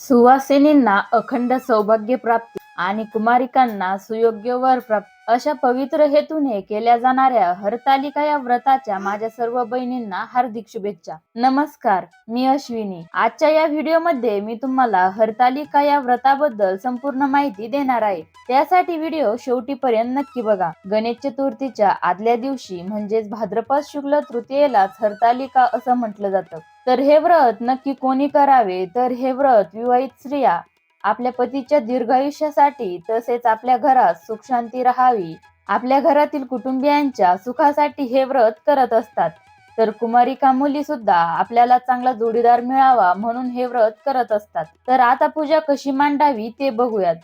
सुवासिनींना अखंड सौभाग्य प्राप्ती आणि कुमारिकांना सुयोग्य वर प्राप्त. अशा पवित्र हेतूने केल्या जाणाऱ्या हरतालिका या व्रताच्या माझ्या सर्व बहिणींना हार्दिक शुभेच्छा. नमस्कार मी अश्विनी. आजच्या या व्हिडिओमध्ये मी तुम्हाला हरतालिका या व्रताबद्दल संपूर्ण माहिती देणार आहे. त्यासाठी व्हिडिओ शेवटीपर्यंत नक्की बघा. गणेश चतुर्थीच्या आदल्या दिवशी म्हणजेच भाद्रपद शुक्ल तृतीयेलाच हरतालिका असं म्हटलं जातं. तर हे व्रत नक्की कोणी करावे? तर हे व्रत विवाहित स्त्रिया आपल्या पतीच्या दीर्घायुष्यासाठी तसेच आपल्या घरात सुख शांती राहावी. आपल्या घरातील कुटुंबियांच्या सुखासाठी हे व्रत करत असतात. तर कुमारिका मुली सुद्धा आपल्याला चांगला जोडीदार मिळावा म्हणून हे व्रत करत असतात. तर आता पूजा कशी मांडावी ते बघूयात.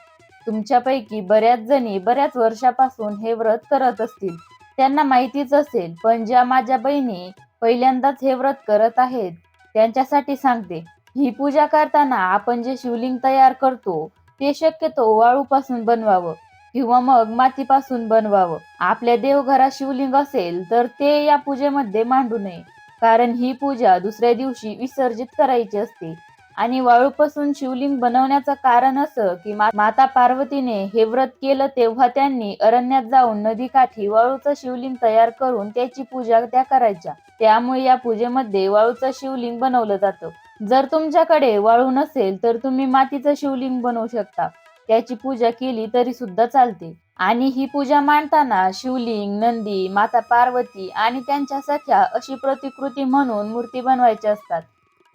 तुमच्यापैकी बऱ्याच जणी बऱ्याच वर्षापासून हे व्रत करत असतील. त्यांना माहितीच असेल पण ज्या माझ्या बहिणी पहिल्यांदाच हे व्रत करत आहेत त्यांच्यासाठी सांगते. ही पूजा करताना आपण जे शिवलिंग तयार करतो ते शक्यतो वाळूपासून बनवावं किंवा मग मातीपासून बनवावं. आपल्या देवघरात शिवलिंग असेल तर ते या पूजेमध्ये मांडू नये. कारण ही पूजा दुसऱ्या दिवशी विसर्जित करायची असते. आणि वाळूपासून शिवलिंग बनवण्याचं कारण असं की माता पार्वतीने हे व्रत केलं तेव्हा त्यांनी अरण्यात जाऊन नदीकाठी वाळूचं शिवलिंग तयार करून त्याची पूजा त्या करायच्या. त्यामुळे या पूजेमध्ये वाळूचं शिवलिंग बनवलं जातं. जर तुमच्याकडे वाळू नसेल तर तुम्ही मातीचं शिवलिंग बनवू शकता. त्याची पूजा केली तरी सुद्धा चालते. आणि ही पूजा मांडताना शिवलिंग नंदी माता पार्वती आणि त्यांच्या सख्या अशी प्रतिकृती म्हणून मूर्ती बनवायची असतात.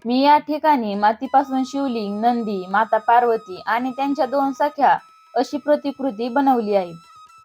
मी या ठिकाणी मातीपासून शिवलिंग नंदी माता पार्वती आणि त्यांच्या दोन सख्या अशी प्रतिकृती बनवली आहे.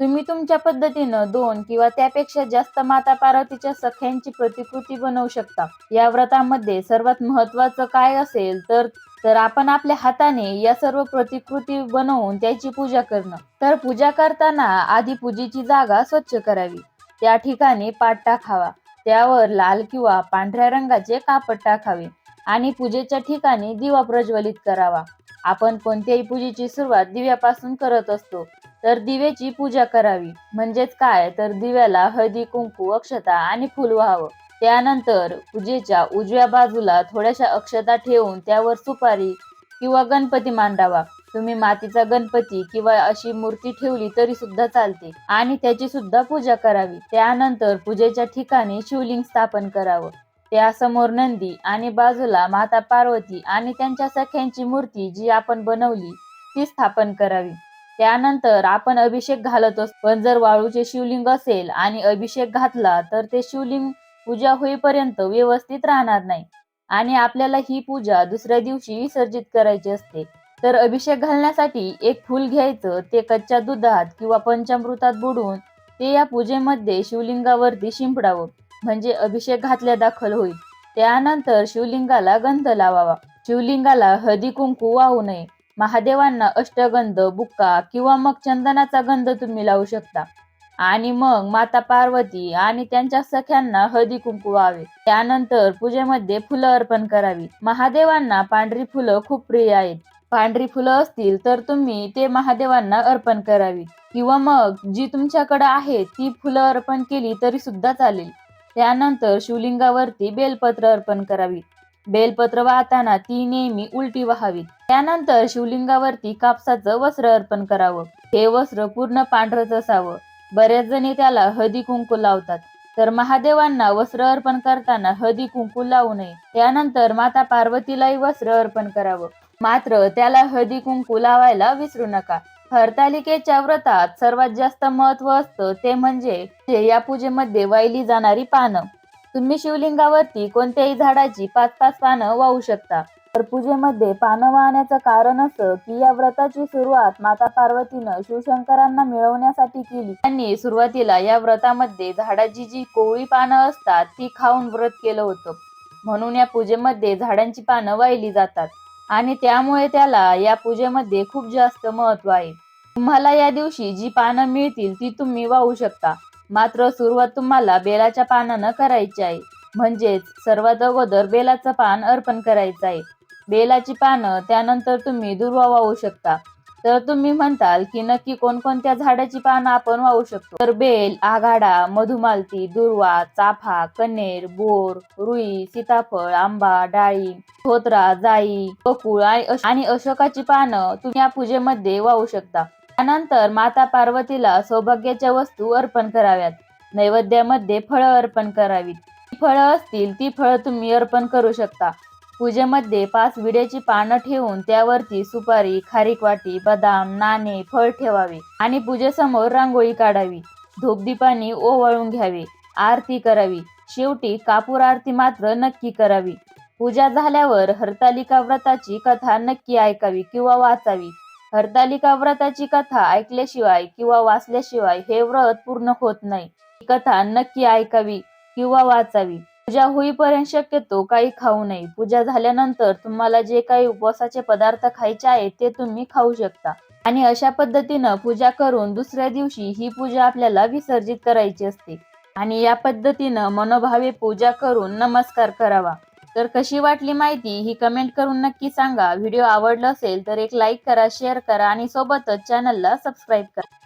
तुम्ही तुमच्या पद्धतीनं दोन किंवा त्यापेक्षा जास्त माता पार्वतीच्या सख्यांची प्रतिकृती बनवू शकता. या व्रतामध्ये सर्वात महत्वाचं काय असेल तर तर आपण आपल्या हाताने या सर्व प्रतिकृती बनवून त्याची पूजा करणं. तर पूजा करताना आधी पूजेची जागा स्वच्छ करावी. त्या ठिकाणी पाट टाकावा. त्यावर लाल किंवा पांढऱ्या रंगाचे कापड टाकावे. आणि पूजेच्या ठिकाणी दिवा प्रज्वलित करावा. आपण कोणत्याही पूजेची सुरुवात दिव्यापासून करत असतो तर दिव्याची पूजा करावी. म्हणजेच काय? तर दिव्याला हळदी कुंकू अक्षता आणि फुल व्हावं. त्यानंतर पूजेच्या उजव्या बाजूला थोड्याशा अक्षता ठेवून त्यावर सुपारी किंवा गणपती मांडावा. तुम्ही मातीचा गणपती किंवा अशी मूर्ती ठेवली तरी सुद्धा चालते आणि त्याची सुद्धा पूजा करावी. त्यानंतर पूजेच्या ठिकाणी शिवलिंग स्थापन करावं. त्यासमोर नंदी आणि बाजूला माता पार्वती आणि त्यांच्या सख्यांची मूर्ती जी आपण बनवली ती स्थापन करावी. त्यानंतर आपण अभिषेक घालत असतो. पण जर वाळूचे शिवलिंग असेल आणि अभिषेक घातला तर ते शिवलिंग पूजा होईपर्यंत व्यवस्थित राहणार नाही. आणि आपल्याला ही पूजा दुसऱ्या दिवशी विसर्जित करायची असते. तर अभिषेक घालण्यासाठी एक फूल घ्यायचं ते कच्च्या दुधात किंवा पंचामृतात बुडवून ते या पूजेमध्ये शिवलिंगावरती शिंपडावं. म्हणजे अभिषेक घातल्या दाखल होईल. त्यानंतर शिवलिंगाला गंध लावावा. शिवलिंगाला हळदी कुंकू वाहू नये. महादेवांना अष्टगंध बुक्का किंवा मग चंदनाचा गंध तुम्ही लावू शकता. आणि मग माता पार्वती आणि त्यांच्या सख्यांना हळदी कुंकू व्हावे. त्यानंतर पूजेमध्ये फुलं अर्पण करावी. महादेवांना पांढरी फुलं खूप प्रिय आहेत. पांढरी फुलं असतील तर तुम्ही ते महादेवांना अर्पण करावी. किंवा मग जी तुमच्याकडे आहे ती फुलं अर्पण केली तरी सुद्धा चालेल. त्यानंतर शिवलिंगावरती बेलपत्र अर्पण करावी. बेलपत्र वाहताना ती नेहमी उलटी व्हावी. त्यानंतर शिवलिंगावरती कापसाचं वस्त्र अर्पण करावं. हे वस्त्र पूर्ण पांढरच असावं. बऱ्याच जणी त्याला हळदी कुंकू लावतात. तर महादेवांना वस्त्र अर्पण करताना हळदी कुंकू लावू नये. त्यानंतर माता पार्वतीलाही वस्त्र अर्पण करावं. मात्र त्याला हळदी कुंकू लावायला विसरू नका. हरतालिकेच्या व्रतात सर्वात जास्त महत्त्व असतं ते म्हणजे या पूजेमध्ये वाहिली जाणारी पानं. तुम्ही शिवलिंगावरती कोणत्याही झाडाची पाच पाच पानं वाहू शकता. तर पूजेमध्ये पानं वाहण्याचं कारण असं की या व्रताची सुरुवात माता पार्वतीनं शिवशंकरांना मिळवण्यासाठी केली. त्यांनी सुरुवातीला या व्रतामध्ये झाडाची जी कोवळी पानं असतात ती खाऊन व्रत केलं होतं. म्हणून या पूजेमध्ये झाडांची पानं वाहिली जातात. आणि त्यामुळे त्याला या पूजेमध्ये खूप जास्त महत्त्व आहे. तुम्हाला या दिवशी जी पानं मिळतील ती तुम्ही वाहू शकता. मात्र सुरुवात तुम्हाला बेलाच्या पानानं करायची आहे. म्हणजेच सर्वात अगोदर बेलाचं पान अर्पण करायचं आहे. बेलाची पानं त्यानंतर तुम्ही दुर्वा वाहू शकता. तर तुम्ही म्हणताल की नक्की कोणकोणत्या झाडाची पानं आपण वाहू शकतो? तर बेल आघाडा मधुमालती दुर्वा चाफा कन्हेर बोर रुई सीताफळ आंबा डाळिंब धोत्रा जाई बकुळ आणि अशोकाची पानं तुम्ही या पूजेमध्ये वाहू शकता. त्यानंतर माता पार्वतीला सौभाग्याच्या वस्तू अर्पण कराव्यात. नैवेद्यामध्ये फळं अर्पण करावीत. फळं असतील ती फळं तुम्ही अर्पण करू शकता. पूजेमध्ये पाच विड्याची पानं ठेवून त्यावरती सुपारी खारीक वाटी बदाम नाणे फळ ठेवावे आणि पूजेसमोर रांगोळी काढावी. धूपदीपाने ओवाळून घ्यावे. आरती करावी. शेवटी कापूर आरती मात्र नक्की करावी. पूजा झाल्यावर हरतालिका व्रताची कथा नक्की ऐकावी किंवा वाचावी. हरतालिका व्रताची कथा ऐकल्याशिवाय किंवा वाचल्याशिवाय हे व्रत पूर्ण होत नाही. ही कथा नक्की ऐकावी किंवा वाचावी. पूजा होईपर्यंत शक्यतो काही खाऊ नये. पूजा झाल्यानंतर तुम्हाला जे काही उपवासाचे पदार्थ खायचे आहेत ते तुम्ही खाऊ शकता. आणि अशा पद्धतीनं पूजा करून दुसऱ्या दिवशी ही पूजा आपल्याला विसर्जित करायची असते. आणि या पद्धतीनं मनोभावे पूजा करून नमस्कार करावा. तर कशी वाटली माहिती ही कमेंट करून नक्की सांगा. व्हिडिओ आवडला असेल तर एक लाईक करा शेअर करा आणि सोबतच चॅनलला सबस्क्राईब करा.